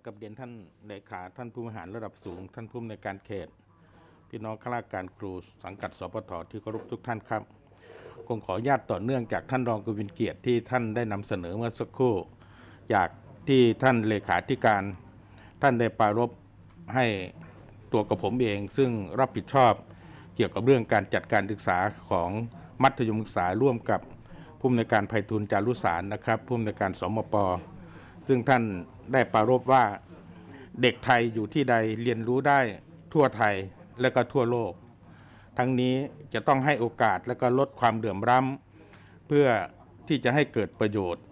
ครับกับเรียนท่านเลขาท่านผู้บริหารระดับสูง ท่านผู้อำนวยการเขต พี่น้องข้าราชการครูสังกัดสปทที่เคารพทุกท่านครับคงขออนุญาตต่อเนื่องจากท่านรองกวินเกียรติที่ท่านได้นำเสนอเมื่อสักครู่ จากที่ท่านเลขาธิการ ท่านได้ปรารภให้ตัวกับผมเอง ซึ่งรับผิดชอบเกี่ยวกับเรื่องการจัดการศึกษาของมัธยมศึกษาร่วมกับผู้อำนวยการไพฑูรย์จารุสารนะครับผู้อำนวยการสมปซึ่งท่าน ได้ปรารภว่าเด็กไทยอยู่ที่ใดเรียนรู้ได้ทั่วไทยและก็ทั่วโลก ทั้งนี้จะต้องให้โอกาสและก็ลดความเดือมร้ำเพื่อที่จะให้เกิดประโยชน์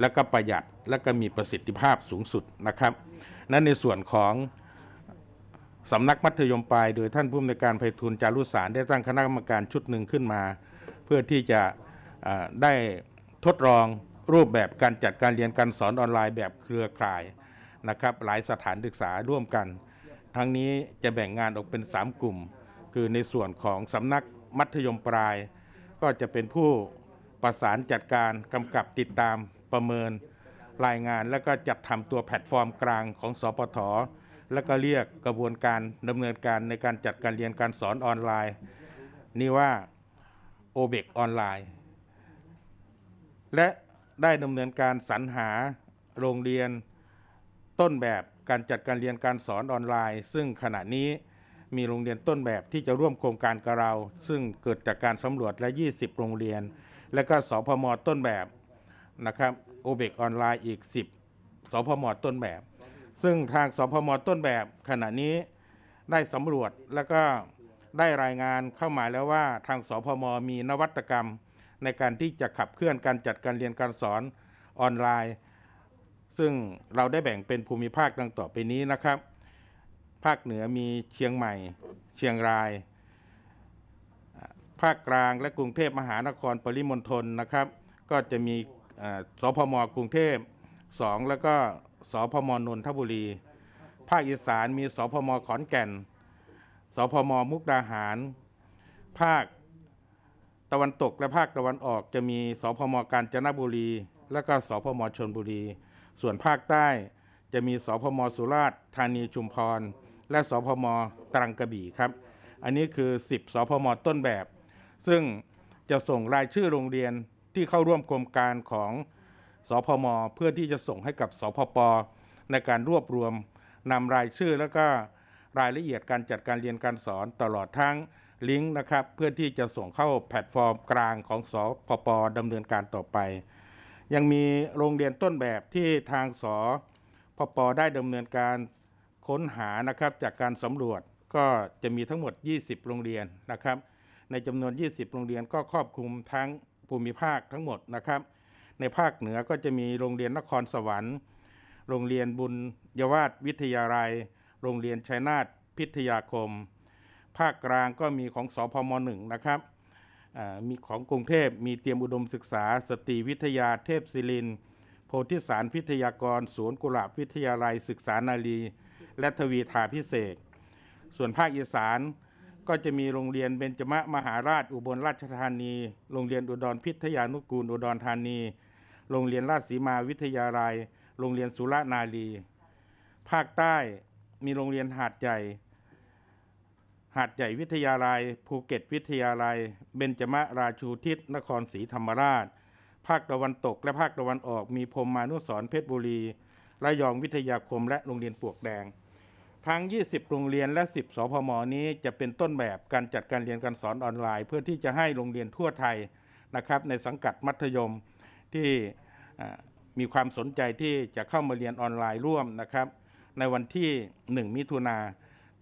และก็ประหยัดและก็มีประสิทธิภาพสูงสุดนะครับนั้นในส่วนของสำนักมัธยมปลาย โดยท่านผู้อำนวยการไพฑูรย์จารุสารได้ตั้งคณะกรรมการชุดหนึ่งขึ้นมา เพื่อที่จะได้ทดลอง รูปแบบการจัดการเรียนการสอนออนไลน์แบบเครือข่ายนะครับหลายสถานศึกษาร่วมกัน ทั้งนี้จะแบ่งงานออกเป็น 3 กลุ่ม คือในส่วนของสำนักมัธยมปลาย ก็จะเป็นผู้ประสานจัดการกำกับติดตามประเมินรายงาน และก็จัดทำตัวแพลตฟอร์มกลางของสปทและก็เรียกกระบวนการดำเนินการในการจัดการเรียนการสอนออนไลน์ นี่ว่าโอเบกออนไลน์และ ได้ดำเนินการสรรหาโรงเรียนต้นแบบการจัดการเรียนการสอนออนไลน์ ซึ่งขณะนี้มีโรงเรียนต้นแบบที่จะร่วมโครงการกับเรา ซึ่งเกิดจากการสำรวจและ 20 โรงเรียน และก็สพมต้นแบบนะครับโอเบกออนไลน์อีก 10สพมต้นแบบ ซึ่งทางสพมต้นแบบขณะนี้ได้สำรวจแล้วก็ได้รายงานเข้ามาแล้วว่าทางสพมมีนวัตกรรม ในการที่จะขับเคลื่อนการจัดการเรียนการสอนออนไลน์ ซึ่งเราได้แบ่งเป็นภูมิภาคดังต่อไปนี้นะครับ ภาคเหนือมีเชียงใหม่ เชียงราย ภาคกลางและกรุงเทพมหานครปริมณฑลนะครับ ก็จะมีสพมกรุงเทพสองแล้วก็สพมนนทบุรี ภาคอีสานมีสพมขอนแก่น สพมมุกดาหาร ภาค ตะวันตกและภาคตะวันออกจะมีสพมกาญจนบุรี และก็สพมชนบุรี ส่วนภาคใต้จะมีสพมสุราษฎร์ธานีชุมพร และสพมตรังกระบี่ครับ อันนี้คือ 10 สพมต้นแบบ ซึ่งจะส่งรายชื่อโรงเรียนที่เข้าร่วมโครงการของสพมเพื่อที่จะส่งให้กับสพปในการรวบรวมนำรายชื่อแล้วก็รายละเอียดการจัดการเรียนการสอนตลอดทั้ง ลิงก์นะครับเพื่อที่จะส่งเข้าแพลตฟอร์มกลางของสพปดำเนินการต่อไป ยังมีโรงเรียนต้นแบบที่ทางสพปได้ดำเนินการค้นหานะครับจากการสำรวจก็จะมีทั้งหมด 20 โรงเรียนนะครับ ในจำนวน 20 โรงเรียนก็ครอบคลุมทั้งภูมิภาคทั้งหมดนะครับ ในภาคเหนือก็จะมีโรงเรียนนครสวรรค์ โรงเรียนบุญยวาสวิทยาลัย โรงเรียนชัยนาทพิทยาคม ภาคกลางก็มีของสพมหนึ่งนะครับมีของกรุงเทพมีเตรียมอุดมศึกษา สตรีวิทยาเทพศิรินโพธิสารพิทยากรสวนกุหลาบวิทยาลัยศึกษานารี และทวีทาพิเศษ ส่วนภาคอีสานก็จะมีโรงเรียนเบญจมมหาราชอุบลราชธานี โรงเรียนอุดรพิทยานุกูลอุดรธานี โรงเรียนราชสีมาวิทยาลัย โรงเรียนสุรนารี ภาคใต้มีโรงเรียนหาดใหญ่ หาดใหญ่วิทยาลัย ภูเก็ตวิทยาลัย เบญจมราชูทิศ นครศรีธรรมราช ภาคตะวันตกและภาคตะวันออก มีพรหมานุสรเพชรบุรี ระยองวิทยาคมและโรงเรียนปวกแดง ทั้ง 20 โรงเรียนและ 10 สพม นี้จะเป็นต้นแบบการจัดการเรียนการสอนออนไลน์ เพื่อที่จะให้โรงเรียนทั่วไทยนะครับในสังกัดมัธยมที่มีความสนใจที่จะเข้ามาเรียนออนไลน์ร่วมนะครับในวันที่ 1 มิถุนา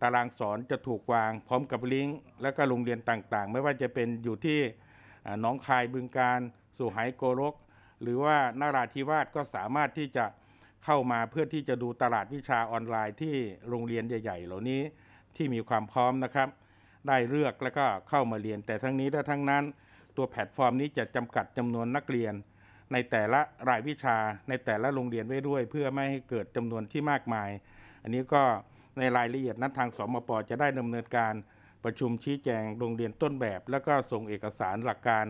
ตารางสอนจะถูกวางพร้อมกับลิงก์และก็โรงเรียนต่างๆ ไม่ว่าจะเป็นอยู่ที่อ่าหนองคายบึงการสุไหงโกรก หรือว่านาราธิวาสก็สามารถที่จะเข้ามาเพื่อที่จะดูตลาดวิชาออนไลน์ที่โรงเรียนใหญ่ ๆ เหล่านี้ที่มีความพร้อมนะครับ ได้เลือกแล้วก็เข้ามาเรียน แต่ทั้งนี้และทั้งนั้น ตัวแพลตฟอร์มนี้จะจำกัดจำนวนนักเรียน ในแต่ละรายวิชาในแต่ละโรงเรียนไว้ด้วย เพื่อไม่ให้เกิดจำนวนที่มากมาย อันนี้ก็ ในรายละเอียดนั้นทางสมปจะได้ดำเนินการประชุมชี้แจงโรงเรียนต้นแบบ แล้วก็ส่งเอกสารหลักการ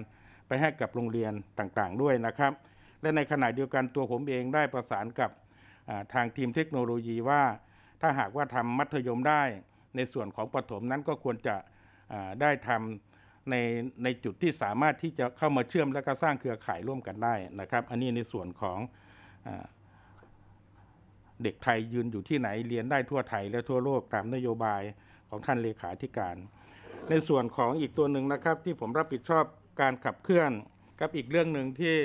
ไปให้กับโรงเรียนต่างๆ ด้วยนะครับ และในขณะเดียวกันตัวผมเองได้ประสานกับทางทีมเทคโนโลยีว่า ถ้าหากว่าทำมัธยมได้ ในส่วนของประถมนั้นก็ควรจะได้ทำในในจุดที่สามารถที่จะเข้ามาเชื่อมและก็สร้างเครือข่ายร่วมกันได้นะครับ อันนี้ในส่วนของอ เด็กไทยยืนอยู่ที่ไหนเรียนได้ทั่วไทยและทั่วโลกตามนโยบายของท่านเลขาธิการ ในส่วนของอีกตัวหนึ่งนะครับ ที่ผมรับผิดชอบการขับเคลื่อนครับอีกเรื่องหนึ่งที่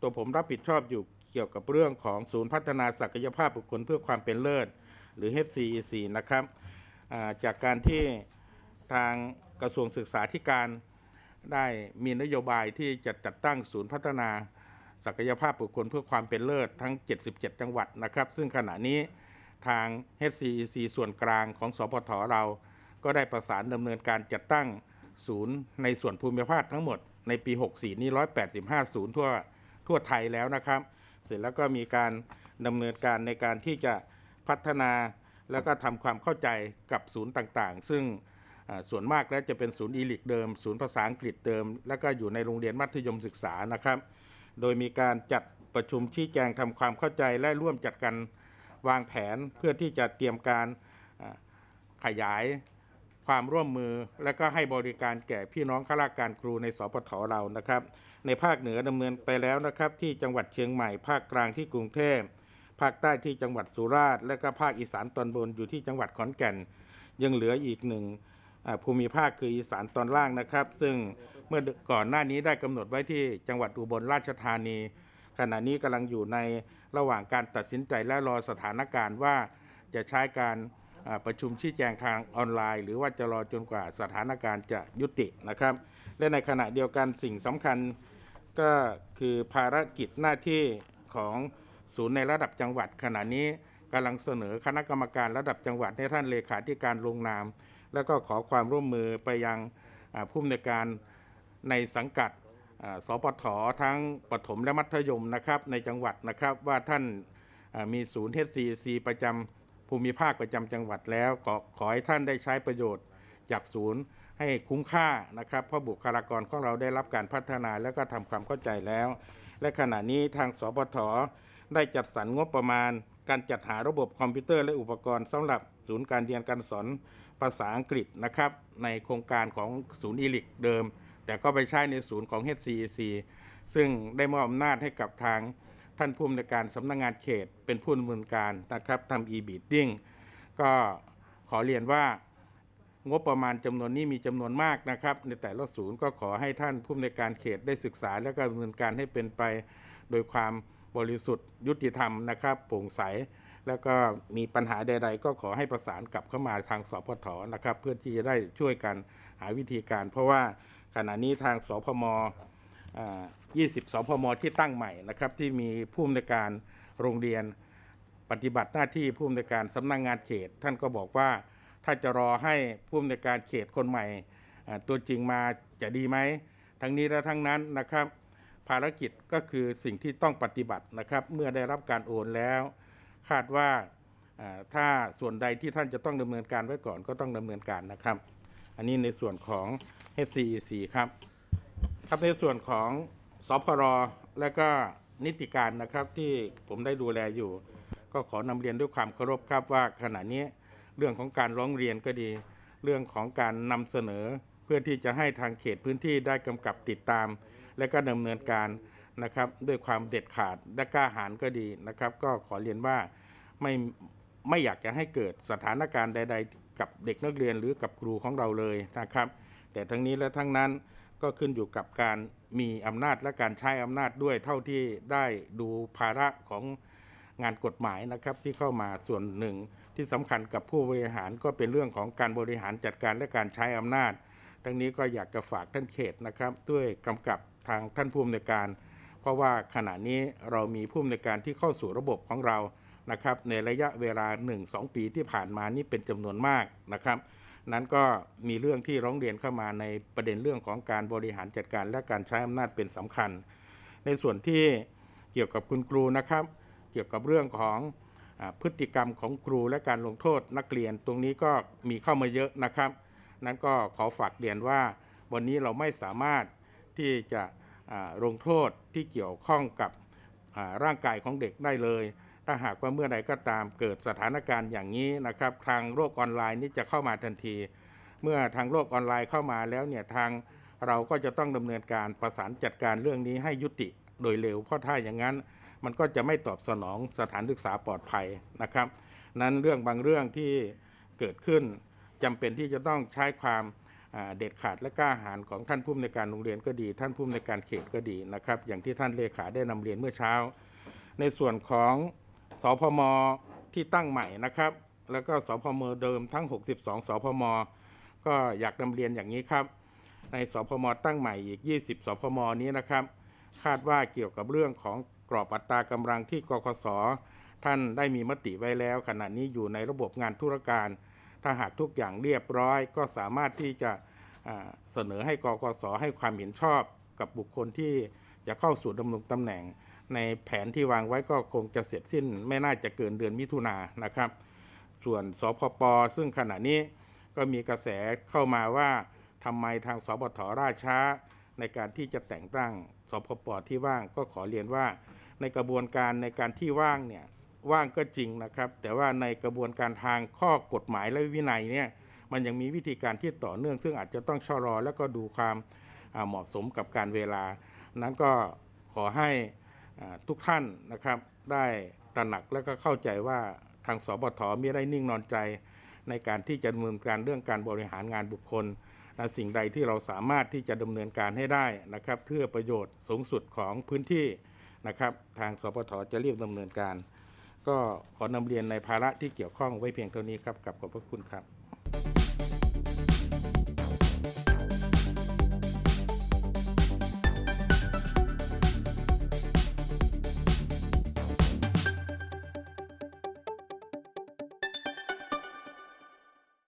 ตัวผมรับผิดชอบอยู่เกี่ยวกับเรื่องของศูนย์พัฒนาศักยภาพบุคคลเพื่อความเป็นเลิศ หรือ HCEC นะครับจากการที่ทางกระทรวงศึกษาธิการได้มีนโยบายที่จะจัดตั้งศูนย์พัฒนา ศักยภาพบุคคลเพื่อความเป็นเลิศทั้ง 77 จังหวัดนะครับ ซึ่งขณะนี้ทาง HCEC ส่วนกลางของสพทเรา ก็ได้ประสานดำเนินการจัดตั้งศูนย์ในส่วนภูมิภาคทั้งหมดในปี 64 นี้ 185 ศูนย์ทั่วทั่วไทยแล้วนะครับ เสร็จแล้วก็มีการดำเนินการในการที่จะพัฒนาแล้วก็ทำความเข้าใจกับศูนย์ต่างๆ ซึ่งส่วนมากแล้วจะเป็นศูนย์อีลิกเดิม ศูนย์ภาษาอังกฤษเดิม แล้วก็อยู่ในโรงเรียนมัธยมศึกษานะครับ โดยมีการจัดประชุมชี้แจงทำความเข้าใจและร่วมจัดการวางแผนเพื่อที่จะเตรียมการขยายความร่วมมือ และก็ให้บริการแก่พี่น้องข้าราชการครูในสปทเรานะครับ ในภาคเหนือดำเนินไปแล้วนะครับ ที่จังหวัดเชียงใหม่ ภาคกลางที่กรุงเทพภาคใต้ที่จังหวัดสุราษฎร์และก็ภาคอีสานตอนบนอยู่ที่จังหวัดขอนแก่น ยังเหลืออีกหนึ่ง ภูมิภาคคืออีสานตอนล่างนะครับ ซึ่งเมื่อก่อนหน้านี้ได้กำหนดไว้ที่จังหวัดอุบลราชธานี ขณะนี้กำลังอยู่ในระหว่างการตัดสินใจและรอสถานการณ์ว่าจะใช้การประชุมชี้แจงทางออนไลน์ หรือว่าจะรอจนกว่าสถานการณ์จะยุตินะครับ และในขณะเดียวกันสิ่งสำคัญก็คือภารกิจหน้าที่ของศูนย์ในระดับจังหวัด ขณะนี้กำลังเสนอคณะกรรมการระดับจังหวัดให้ท่านเลขาธิการลงนาม แล้วก็ขอความร่วมมือไปยังผู้อำนวยการในสังกัดสปททั้งปฐมและมัธยมนะครับในจังหวัดนะครับว่าท่านมีศูนย์ HCC ประจำภูมิภาคประจำจังหวัดแล้วขอขอให้ท่านได้ใช้ประโยชน์จากศูนย์ให้คุ้มค่านะครับเพราะบุคลากรของเราได้รับการพัฒนาแล้วก็ทำความเข้าใจแล้ว และขณะนี้ทางสปทได้จัดสรรงบประมาณ การจัดหาระบบคอมพิวเตอร์และอุปกรณ์สำหรับศูนย์การเรียนการสอนภาษาอังกฤษนะครับในโครงการของศูนย์อีลิกเดิม แต่ก็ไปใช้ในศูนย์ของ HCEC ซึ่งได้มอบอำนาจให้กับทางท่านผู้อำนวยการสำนักงานเขตเป็นผู้ดำเนินการนะครับทำ e-bidding ก็ขอเรียนว่างบประมาณจำนวนนี้มีจำนวนมากนะครับ ในแต่ละศูนย์ก็ขอให้ท่านผู้อำนวยการเขตได้ศึกษาและก็ดำเนินการให้เป็นไปโดยความ บริสุทธิ์ ยุติธรรมนะครับโปร่งใส แล้วก็มีปัญหาใด ๆ ก็ขอให้ประสานกลับเข้ามาทางสพทนะครับ เพื่อที่จะได้ช่วยกันหาวิธีการ เพราะว่าขณะนี้ทางสพมอ่า20สพมที่ตั้งใหม่นะครับ ที่มีผู้อำนวยการโรงเรียนปฏิบัติหน้าที่ผู้อำนวยการสำนักงงานเขต ท่านก็บอกว่าถ้าจะรอให้ผู้อำนวยการเขตคนใหม่ ตัวจริงมาจะดีไหมทั้งนี้และทั้งนั้นนะครับ ภารกิจก็คือสิ่งที่ต้องปฏิบัตินะครับ เมื่อได้รับการโอนแล้ว คาดว่าถ้าส่วนใดที่ท่านจะต้องดำเนินการไว้ก่อนก็ต้องดำเนินการนะครับ อันนี้ในส่วนของ HCEC ครับครับในส่วนของสพรและก็นิติการนะครับที่ผมได้ดูแลอยู่ ก็ขอนำเรียนด้วยความเคารพครับว่าขณะนี้เรื่องของการร้องเรียนก็ดี เรื่องของการนำเสนอ เพื่อที่จะให้ทางเขตพื้นที่ได้กำกับติดตาม และก็ดำเนินการนะครับด้วยความเด็ดขาดและกล้าหาญก็ดีนะครับ ก็ขอเรียนว่าไม่ไม่อยากจะให้เกิดสถานการณ์ใด ๆ กับเด็กนักเรียนหรือกับครูของเราเลยนะครับ แต่ทั้งนี้และทั้งนั้นก็ขึ้นอยู่กับการมีอำนาจและการใช้อำนาจด้วยเท่าที่ได้ดูภาระของงานกฎหมายนะครับที่เข้ามาส่วนหนึ่งที่สำคัญกับผู้บริหารก็เป็นเรื่องของการบริหารจัดการและการใช้อำนาจ ทั้งนี้ก็อยากจะฝากท่านเขตนะครับ ด้วยกำกับ ทางท่านผู้อำนวยการ เพราะว่าขณะนี้เรามีผู้อำนวยการที่เข้าสู่ระบบของเรานะครับในระยะเวลา 1-2 ปีที่ผ่านมานี่เป็นจำนวนมากนะครับ นั้นก็มีเรื่องที่ร้องเรียนเข้ามาในประเด็นเรื่องของการบริหารจัดการและการใช้อำนาจเป็นสำคัญ ในส่วนที่เกี่ยวกับคุณครูนะครับ เกี่ยวกับเรื่องของอพฤติกรรมของครูและการลงโทษนักเรียนตรงนี้ก็มีเข้ามาเยอะนะครับ นั้นก็ขอฝากเรียนว่าวันนี้เราไม่สามารถที่จะ ลงโทษที่เกี่ยวข้องกับร่างกายของเด็กได้เลย ถ้าหากว่าเมื่อใดก็ตามเกิดสถานการณ์อย่างนี้นะครับ ทางโลกออนไลน์นี่จะเข้ามาทันที เมื่อทางโลกออนไลน์เข้ามาแล้วเนี่ยทางเราก็จะต้องดำเนินการประสานจัดการเรื่องนี้ให้ยุติโดยเร็ว เพราะถ้าอย่างนั้นมันก็จะไม่ตอบสนองสถานศึกษาปลอดภัยนะครับ นั้นเรื่องบางเรื่องที่เกิดขึ้นจำเป็นที่จะต้องใช้ความ เด็ดขาดและกล้าหาญของท่านผู้อำนวยการโรงเรียนก็ดี ท่านผู้อำนวยการเขตก็ดีนะครับ อย่างที่ท่านเลขาได้นำเรียนเมื่อเช้า ในส่วนของสพมที่ตั้งใหม่นะครับ แล้วก็สพมเดิมทั้ง 62 สพมก็อยากนำเรียนอย่างนี้ครับ ในสพมตั้งใหม่อีก 20 สพมนี้นะครับ คาดว่าเกี่ยวกับเรื่องของกรอบอัตรากำลังที่กคสท่านได้มีมติไว้แล้ว ขณะนี้อยู่ในระบบงานธุรการ ถ้าหากทุกอย่างเรียบร้อยก็สามารถที่จะเสนอให้กกสให้ความเห็นชอบกับบุคคลที่จะเข้าสู่ดำรงตำแหน่ง ในแผนที่วางไว้ก็คงจะเสร็จสิ้น ไม่น่าจะเกินเดือนมิถุนายนนะครับ ส่วนสพปซึ่งขณะนี้ก็มีกระแสเข้ามาว่าทำไมทางสบทราช้า ในการที่จะแต่งตั้งสพปที่ว่างก็ขอเรียนว่า ในกระบวนการในการที่ว่างเนี่ย ว่างก็จริงนะครับ แต่ว่าในกระบวนการทางข้อกฎหมายและวินัยเนี่ยมันยังมีวิธีการที่ต่อเนื่อง ซึ่งอาจจะต้องชะลอ แล้วก็ดูความเหมาะสมกับการเวลา นั้นก็ขอให้ทุกท่านนะครับได้ตระหนักและก็เข้าใจว่าทางสบทไม่ได้นิ่งนอนใจ ในการที่จะดำเนินการเรื่องการบริหารงานบุคคลนะสิ่งใดที่เราสามารถที่จะดำเนินการให้ได้นะครับ เพื่อประโยชน์สูงสุดของพื้นที่นะครับ ทางสปทจะรีบดำเนินการ ก็ขอนำเรียนในภาระที่เกี่ยวข้องไว้เพียงเท่านี้ครับกับขอบพระคุณครับ